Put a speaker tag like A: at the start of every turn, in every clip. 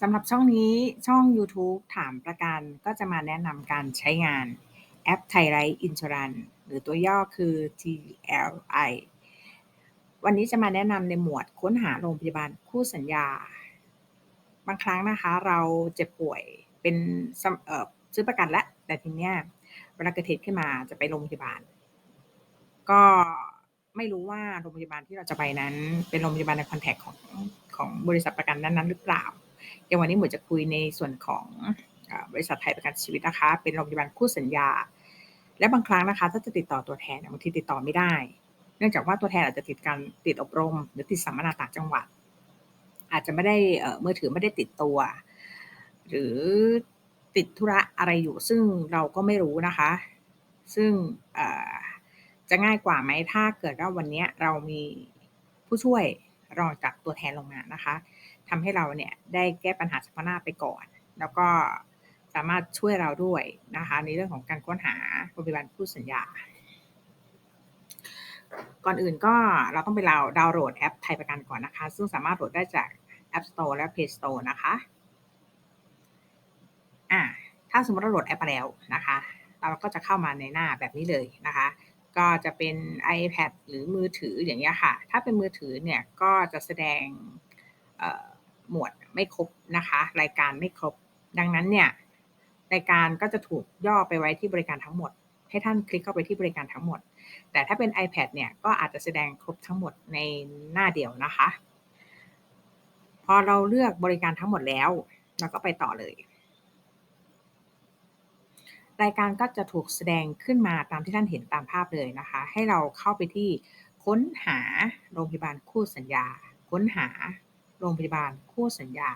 A: สำหรับช่องนี้ช่องยูทูบถามประกันก็จะมาแนะนำการใช้งานแอป Thai Life Insurance หรือตัวย่อคือ TLI วันนี้จะมาแนะนำในหมวดค้นหาโรงพยาบาลคู่สัญญา บางครั้งนะคะเราเจ็บป่วยเป็นซื้อประกันแล้วแต่ทีเนี้ยเวลาเกิดเหตุขึ้นมาจะไปโรงพยาบาล ก็ไม่รู้ว่าโรงพยาบาลที่เราจะไปนั้น เป็นโรงพยาบาลในคอนแทคของของบริษัทประกันนั้นๆหรือเปล่า ย่างวันนี้หมวยจะคุยในส่วนของบริษัทไทยประกันชีวิตนะคะ เป็นโรงพยาบาลคู่สัญญา และบางครั้งนะคะ ถ้าจะติดต่อตัวแทนบางทีติดต่อไม่ได้ เนื่องจากว่าตัวแทนอาจจะติดการติดอบรม หรือติดสัมมนาต่างจังหวัด อาจจะไม่ได้มือถือไม่ได้ติดตัว หรือติดธุระอะไรอยู่ซึ่งเราก็ไม่รู้นะคะ ซึ่งจะง่ายกว่าไหมถ้าเกิดว่าวันนี้เรามีผู้ช่วยรองจากตัวแทนลงมานะคะ ทำให้เราเนี่ยได้แก้ปัญหาเฉพาะหน้าไปก่อน แล้วก็สามารถช่วยเราด้วยนะคะในเรื่องของการค้นหาโรงพยาบาลผู้สัญญา ก่อนอื่นก็เราต้องไปเราดาวน์โหลดแอปไทยประกันก่อนนะคะ ซึ่งสามารถโหลดได้จาก App Store และ Play Store นะคะอ่าถ้าสมมติเราโหลดแอปแล้วนะคะ เราก็จะเข้ามาในหน้าแบบนี้เลยนะคะก็จะเป็น iPad หรือมือถืออย่างเงี้ยค่ะ ถ้าเป็นมือถือเนี่ยก็จะแสดง หมวดไม่ครบนะคะ รายการไม่ครบ ดังนั้นเนี่ยรายการก็จะถูกย่อไปไว้ที่บริการทั้งหมด ให้ท่านคลิกเข้าไปที่บริการทั้งหมด แต่ถ้าเป็น iPad เนี่ยก็อาจจะแสดงครบทั้งหมดในหน้าเดียวนะคะ พอเราเลือกบริการทั้งหมดแล้ว เราก็ไปต่อเลย รายการก็จะถูกแสดงขึ้นมาตามที่ท่านเห็นตามภาพเลยนะคะ ให้เราเข้าไปที่ค้นหาโรงพยาบาลคู่สัญญา ค้นหา โรงพยาบาลคู่สัญญา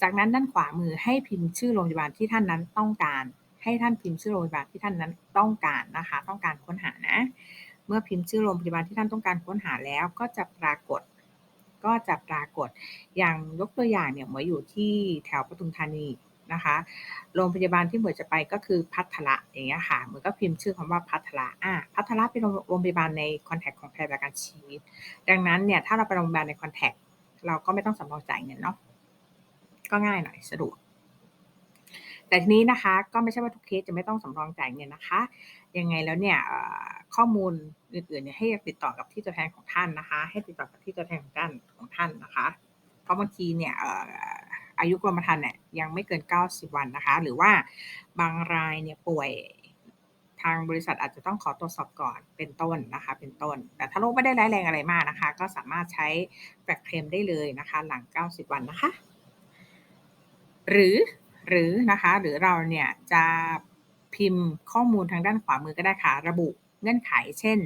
A: จากนั้นด้านขวามือให้พิมพ์ชื่อโรงพยาบาลที่ท่านนั้นต้องการ ให้ท่านพิมพ์ชื่อโรงพยาบาลที่ท่านนั้นต้องการนะคะ ต้องการค้นหานะ เมื่อพิมพ์ชื่อโรงพยาบาลที่ท่านต้องการค้นหาแล้วก็จะปรากฏ ก็จะปรากฏ อย่างยกตัวอย่างเนี่ยหมวยอยู่ที่แถวปทุมธานีนะคะ โรงพยาบาลที่เหมวยจะไปก็คือพัทละอย่างเงี้ยค่ะเหมวยก็พิมพ์ชื่อคำว่าพัทละอะพัทละเป็นโรงพยาบาลในคอนแทคของไทยประกันชีวิต ดังนั้นเนี่ยถ้าเราไปโรงพยาบาลในคอนแทค เราก็ไม่ต้องสำรองจ่ายเงินเนาะก็ง่ายหน่อยสะดวก แต่ทีนี้นะคะก็ไม่ใช่ว่าทุกเคสจะไม่ต้องสำรองจ่ายเงินนะคะ ยังไงแล้วเนี่ยข้อมูลอื่นๆเนี่ยให้ติดต่อกับที่ตัวแทนของท่านนะคะ ให้ติดต่อกับที่ตัวแทนของท่านของท่านนะคะ เพราะบางทีเนี่ยอายุกรมธรรม์เนี่ยยังไม่เกิน 90 วันนะคะ หรือว่าบางรายเนี่ยป่วย ทางบริษัทอาจจะต้องขอตรวจสอบก่อนเป็นต้นนะคะ เป็นต้น แต่ถ้าโรคไม่ได้ร้ายแรงอะไรมากนะคะ ก็สามารถใช้แฟกเคลมได้เลยนะคะ หลัง 90 วันนะคะ หรือหรือนะคะ หรือเราเนี่ยจะพิมพ์ข้อมูลทางด้านขวามือก็ได้ค่ะ ระบุเงื่อนไข เช่น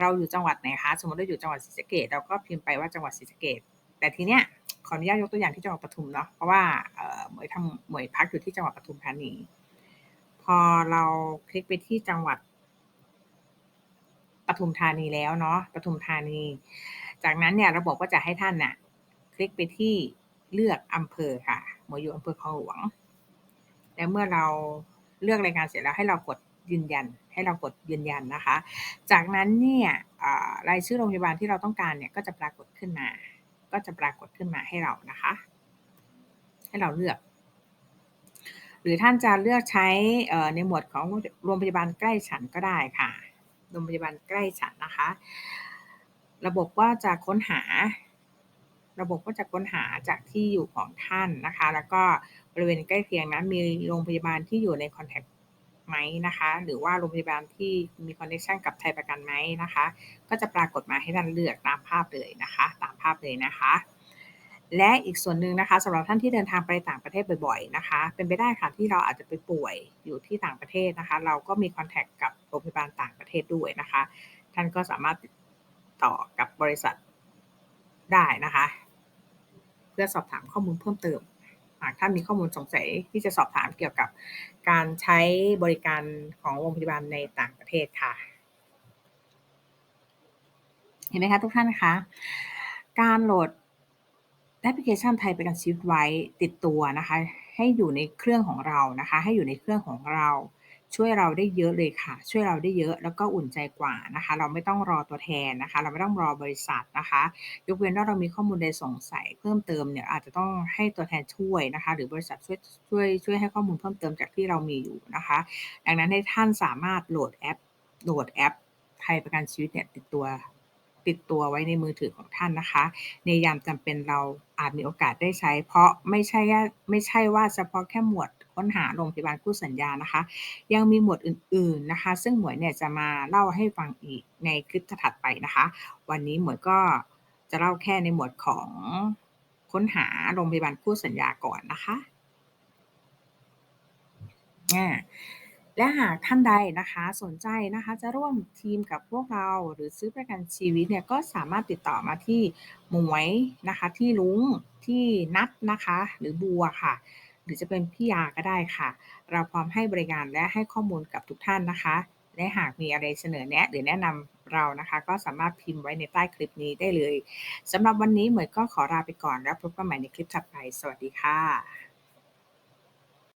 A: เราอยู่จังหวัดไหนคะ สมมติเราอยู่จังหวัดศรีสะเกดเราก็พิมพ์ไปว่าจังหวัดศรีสะเกดแต่ทีเนี้ยขออนุญาตยกตัวอย่างที่จังหวัดปทุมเนาะ เพราะว่าเหมยทำเหมยพักอยู่ที่จังหวัดปทุมธานี พอเราคลิกไปที่จังหวัดปทุมธานีแล้วเนาะปทุมธานี จากนั้นเนี่ยระบบก็จะให้ท่านน่ะ คลิกไปที่เลือกอำเภอค่ะ หมอยู่อำเภอคลองหลวง แล้วเมื่อเราเลือกรายการเสร็จแล้วให้เรากดยืนยัน ให้เรากดยืนยันนะคะ จากนั้นเนี่ยรายชื่อโรงพยาบาลที่เราต้องการเนี่ยก็จะปรากฏขึ้นมา ก็จะปรากฏขึ้นมาให้เรานะคะ ให้เราเลือก หรือท่านจะเลือกใช้ในหมวดของโรงพยาบาลใกล้ฉันก็ได้ค่ะ โรงพยาบาลใกล้ฉันนะคะ ระบบก็จะค้นหา ระบบก็จะค้นหาจากที่อยู่ของท่านนะคะ แล้วก็บริเวณใกล้เคียงนั้นมีโรงพยาบาลที่อยู่ในคอนแทคไหมนะคะ หรือว่าโรงพยาบาลที่มีคอนเนคชันกับไทยประกันไหมนะคะ ก็จะปรากฏมาให้ท่านเลือกตามภาพเลยนะคะ ตามภาพเลยนะคะ และอีกส่วนหนึ่งนะคะสำหรับท่านที่เดินทางไปต่างประเทศบ่อยๆนะคะ เป็นไปได้ค่ะที่เราอาจจะไปป่วยอยู่ที่ต่างประเทศนะคะ เราก็มีคอนแทคกับโรงพยาบาลต่างประเทศด้วยนะคะ ท่านก็สามารถติดต่อกับบริษัทได้นะคะ เพื่อสอบถามข้อมูลเพิ่มเติมหากท่านมีข้อมูลสงสัยที่จะสอบถามเกี่ยวกับการใช้บริการของโรงพยาบาลในต่างประเทศค่ะ เห็นไหมคะทุกท่านคะการโหลด แอปพลิเคชันไทยประกันชีวิตไว้ติดตัวนะคะ ให้อยู่ในเครื่องของเรานะคะ ให้อยู่ในเครื่องของเรา ช่วยเราได้เยอะเลยค่ะ ช่วยเราได้เยอะแล้วก็อุ่นใจกว่านะคะ เราไม่ต้องรอตัวแทนนะคะ เราไม่ต้องรอบริษัทนะคะ ยกเว้นว่าเรามีข้อมูลใดสงสัยเพิ่มเติมเนี่ยอาจจะต้องให้ตัวแทนช่วยนะคะ หรือบริษัทช่วยช่วยช่วยให้ข้อมูลเพิ่มเติมจากที่เรามีอยู่นะคะ ดังนั้นให้ท่านสามารถโหลดแอปโหลดแอปไทยประกันชีวิตเนี่ยติดตัว ติดตัวไว้ในมือถือของท่านนะคะ ในยามจำเป็นเราอาจมีโอกาสได้ใช้ เพราะไม่ใช่ไม่ใช่ว่าเฉพาะแค่หมวดค้นหาโรงพยาบาลคู่สัญญานะคะ ยังมีหมวดอื่นๆนะคะ ซึ่งหมวยเนี่ยจะมาเล่าให้ฟังอีกในคลิปถัดไปนะคะ วันนี้หมวยก็จะเล่าแค่ในหมวดของค้นหาโรงพยาบาลคู่สัญญาก่อนนะคะอ่า และหากท่านใดนะคะสนใจนะคะจะร่วมทีมกับพวกเรา หรือซื้อประกันชีวิตเนี่ยก็สามารถติดต่อมาที่หมวยนะคะที่ลุงที่นัดนะคะ หรือบัวค่ะ หรือจะเป็นพี่ยาก็ได้ค่ะ เราพร้อมให้บริการและให้ข้อมูลกับทุกท่านนะคะ และหากมีอะไรเสนอแนะหรือแนะนำเรานะคะ ก็สามารถพิมพ์ไว้ในใต้คลิปนี้ได้เลยสำหรับวันนี้เหมยก็ขอลาไปก่อนแล้วพบกันใหม่ในคลิปถัดไป สวัสดีค่ะ